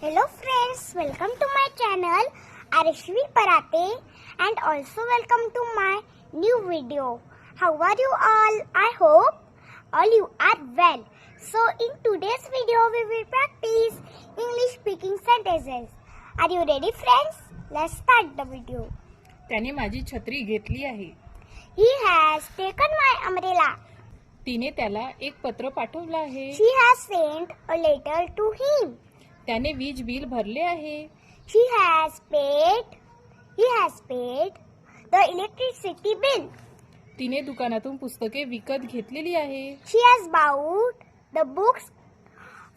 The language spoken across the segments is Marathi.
Hello friends, welcome to my channel Arishvi Parate and also welcome to my new video. How are you all? I hope all you are well. So in today's video we will practice English speaking sentences. Are you ready friends? Let's start the video. त्याने माझी छत्री घेतली आहे He has taken my umbrella. तिने त्याला एक पत्र पाठवलं आहे She has sent a letter to him. त्याने वीज बिल भरले आहे. He has paid he has paid the electricity bill तिने दुकानातून पुस्तके विकत घेतलेली आहे. She has bought the books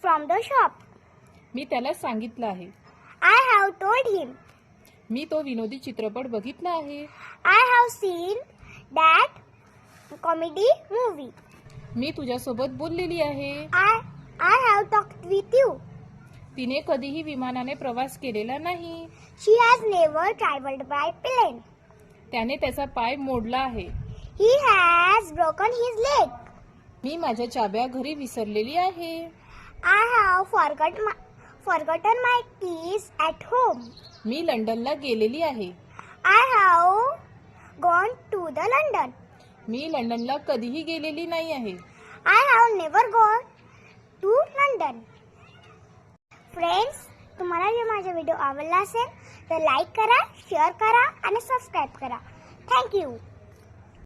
from the shop मी त्याला सांगितलं आहे. आय हॅव टोल्ड हिम मी तो विनोदी चित्रपट बघितला आहे. I have seen that comedy movie मी तुझ्यासोबत बोललेली आहे. I I have talk with you तिने कधीही विमानाने प्रवास केलेला नाही. She has never travelled by plane त्याने त्याचा पाय मोडला आहे. He has broken his leg मी माझ्या चाब्या घरी विसरलेली आहे. I have forgot forgotten my keys at home मी लंडनला गेलेली आहे. I have gone to the London मी लंडनला कधीही गेलेली नाही आहे. I have never gone to London friends तुम्हाला जर माझा व्हिडिओ आवडला असेल तर लाईक करा शेअर करा आणि सबस्क्राईब करा. थँक्यू